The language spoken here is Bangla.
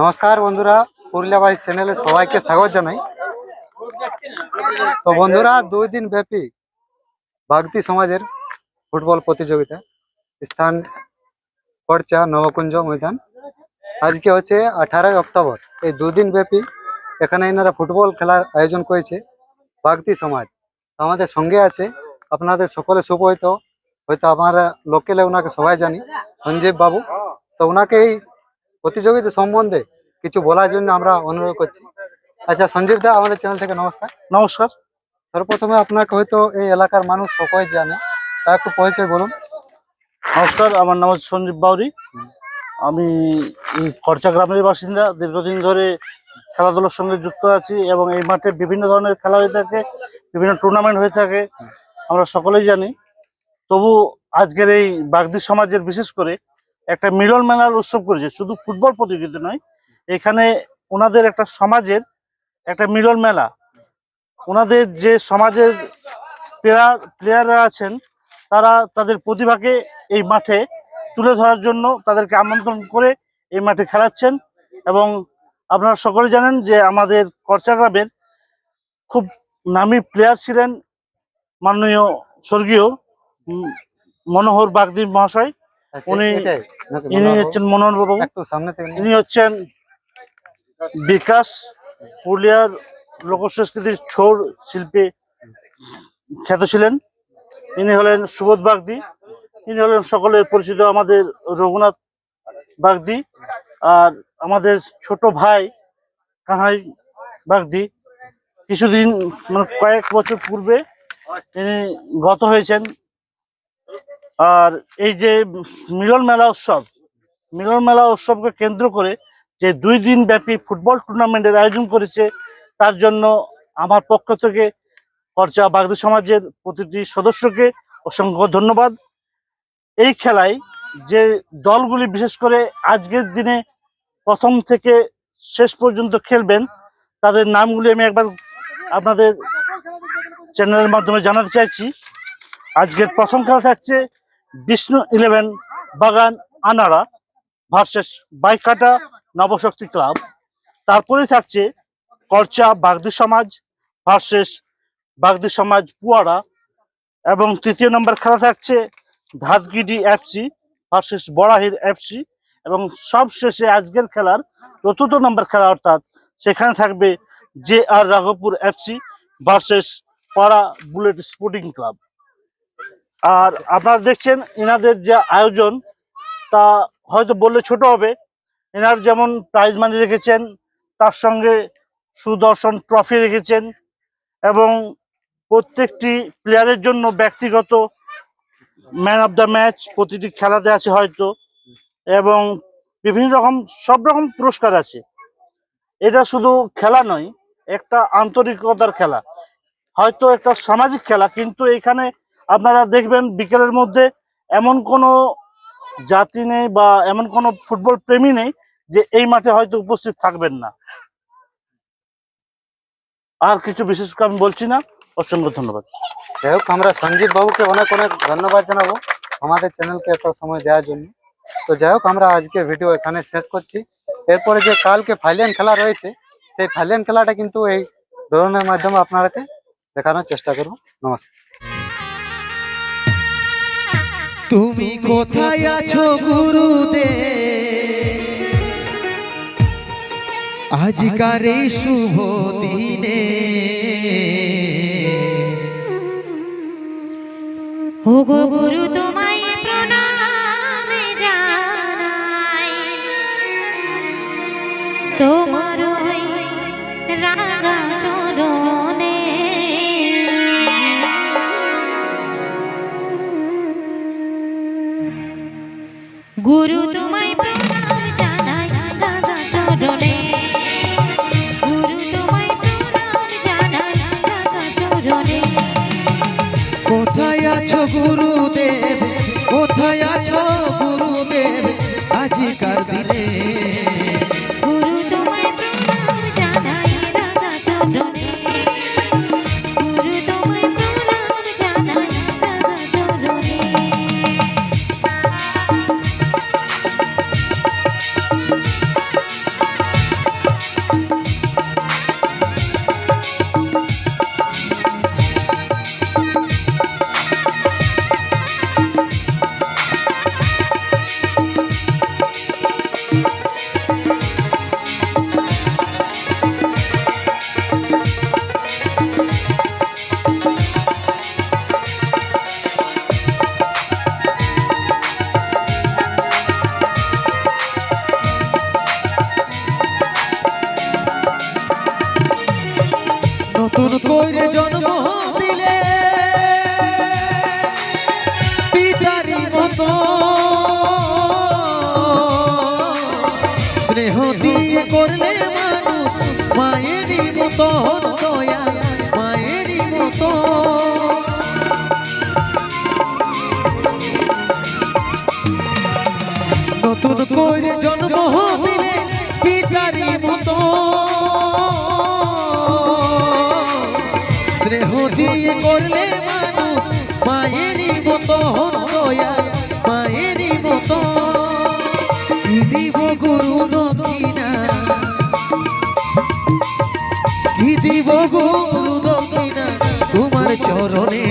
নমস্কার বন্ধুরা পুরুলিয়া বাইশ চ্যানেলে সবাইকে স্বাগত জানাই। তো বন্ধুরা, দুই দিন ব্যাপী ভাগতি সমাজের ফুটবল প্রতিযোগিতা, স্থান খরচা নবকুঞ্জ ময়দান। আজকে হচ্ছে আঠারোই অক্টোবর। এই দুদিন ব্যাপী এখানে এনারা ফুটবল খেলার আয়োজন করেছে ভাগতি সমাজ। আমাদের সঙ্গে আছে, আপনাদের সকলে সুপরিচিত, হয়তো আমরা লোকেলে ওনাকে সবাই জানি, সঞ্জীব বাবু। তো ওনাকে এই প্রতিযোগিতা সম্বন্ধে কিছু বলার জন্য আমরা অনুরোধ করছি। আচ্ছা সঞ্জীব দা আমাদের চ্যানেল থেকে নমস্কার। নমস্কার। সর্বপ্রথমে আপনাকে হয়তো এই এলাকার মানুষ সকলে জানে তা একটু পরিচয় বলুন। নমস্কার আমার নাম হচ্ছে সঞ্জীব বাউরি। আমি এই খরচা গ্রামের বাসিন্দা দীর্ঘদিন ধরে খেলাধুলার সঙ্গে যুক্ত আছি এবং এই মাঠে বিভিন্ন ধরনের খেলা হয়ে থাকে বিভিন্ন টুর্নামেন্ট হয়ে থাকে আমরা সকলেই জানি। তবু আজকের এই বাগদি সমাজের বিশেষ করে একটা মিলন মেলার উৎসব করেছে। শুধু ফুটবল প্রতিযোগিতা নয়, এখানে ওনাদের একটা সমাজের একটা মিলন মেলা। ওনাদের যে সমাজের প্লেয়ার, প্লেয়াররা আছেন, তারা তাদের প্রতিভাকে এই মাঠে তুলে ধরার জন্য তাদেরকে আমন্ত্রণ করে এই মাঠে খেলাচ্ছেন এবং আপনারা সকলে জানেন যে আমাদের করচা গ্রামের খুব নামি প্লেয়ার ছিলেন মাননীয় স্বর্গীয় মনোহর বাগদি মহাশয়। উনি- ইনি হচ্ছেন মনোহর বাবু। ইনি হচ্ছেন বিকাশ পুরুলিয়ার লোক সংস্কৃতির ছৌর শিল্পী খ্যাত ছিলেন। ইনি হলেন সুবোধ বাগদি। ইনি হলেন সকলের পরিচিত আমাদের রঘুনাথ বাগদি আর আমাদের ছোট ভাই কানাই বাগদি। কিছুদিন মানে কয়েক বছর পূর্বে তিনি গত হয়েছেন আর এই যে মিলন মেলা উৎসব, মিলন মেলা উৎসবকে কেন্দ্র করে যে দুই দিন ব্যাপী ফুটবল টুর্নামেন্টের আয়োজন করেছে, তার জন্য আমার পক্ষ থেকে খরচা বাগদি সমাজের প্রতিটি সদস্যকে অসংখ্য ধন্যবাদ। এই খেলায় যে দলগুলি বিশেষ করে আজকের দিনে প্রথম থেকে শেষ পর্যন্ত খেলবেন, তাদের নামগুলি আমি একবার আপনাদের চ্যানেলের মাধ্যমে জানাতে চাইছি। আজকের প্রথম খেলা থাকছে বিষ্ণু ইলেভেন, বাগান আনাড়া ভার্সেস বাইকাটা নবশক্তি ক্লাব। তারপরে থাকছে করচা বাগদি সমাজ ভার্সেস বাগদি সমাজ পুয়ারা এবং তৃতীয় নম্বর খেলা থাকছে Dhatgidi FC versus Barahir FC. এবং সব শেষে আজকের খেলার চতুর্থ নম্বর খেলা অর্থাৎ সেখানে থাকবে J R Raghabpur FC versus Para bullet sporting club. আর আপনারা দেখছেন এনাদের যে আয়োজন, তা হয়তো বললে ছোট হবে। এনার যেমন প্রাইজ মানি রেখেছেন, তার সঙ্গে সুদর্শন ট্রফি রেখেছেন এবং প্রত্যেকটি প্লেয়ারের জন্য ব্যক্তিগত ম্যান অফ দ্য ম্যাচ প্রতিটি খেলাতে আছে হয়তো এবং বিভিন্ন রকম, সব রকম পুরস্কার আছে। এটা শুধু খেলা নয়, একটা আন্তরিকতার খেলা। হয়তো একটা সামাজিক খেলা, কিন্তু এখানে আপনারা দেখবেন বিকেলের মধ্যে এমন কোনো জাতি নেই বা এমন কোনো ফুটবল প্রেমী নেই যে এই মাঠে হয়তো উপস্থিত থাকবেন না। আর কিছু বিশেষ আমি বলছি না। অসংখ্য ধন্যবাদ। যাই হোক, আমরা সঞ্জীব বাবুকে অনেক অনেক ধন্যবাদ জানাব আমাদের চ্যানেলকে এত সময় দেওয়ার জন্য। তো যাই হোক, আমরা আজকের ভিডিও এখানে শেষ করছি। এরপরে যে কালকে ফাইনাল খেলা রয়েছে, সেই ফাইনাল খেলাটা কিন্তু এই ধরনের মাধ্যমে আপনারাকে দেখানোর চেষ্টা করব। নমস্কার। তুমি কোথায় আছো গুরুদে আজকার এই শুভ দিনে। ওগো গুরু তোমায় প্রণাম জানাই। তোমার গুরু তোমায় প্রণাম জানাই দাদা চরণে। গুরু তোমায় প্রণাম জানাই দাদা চরণে। কোথায় আছো গুরুদেব? কোথায় আছো গুরুদেব? আজিকার দিনে করে জন্ম দিলে। পিতারি মতো। স্নেহ দিয়ে করলে মানুষ মায়েরই মতো, দয়া মায়েরই মতো। নতুন করে জন্ম করলে মানুষ মায়েরই মতো দয়া মায়েরই মতো। দিব গুরু দক্ষিণা? কি দিব গুরু দক্ষিণা? তোমার চরণে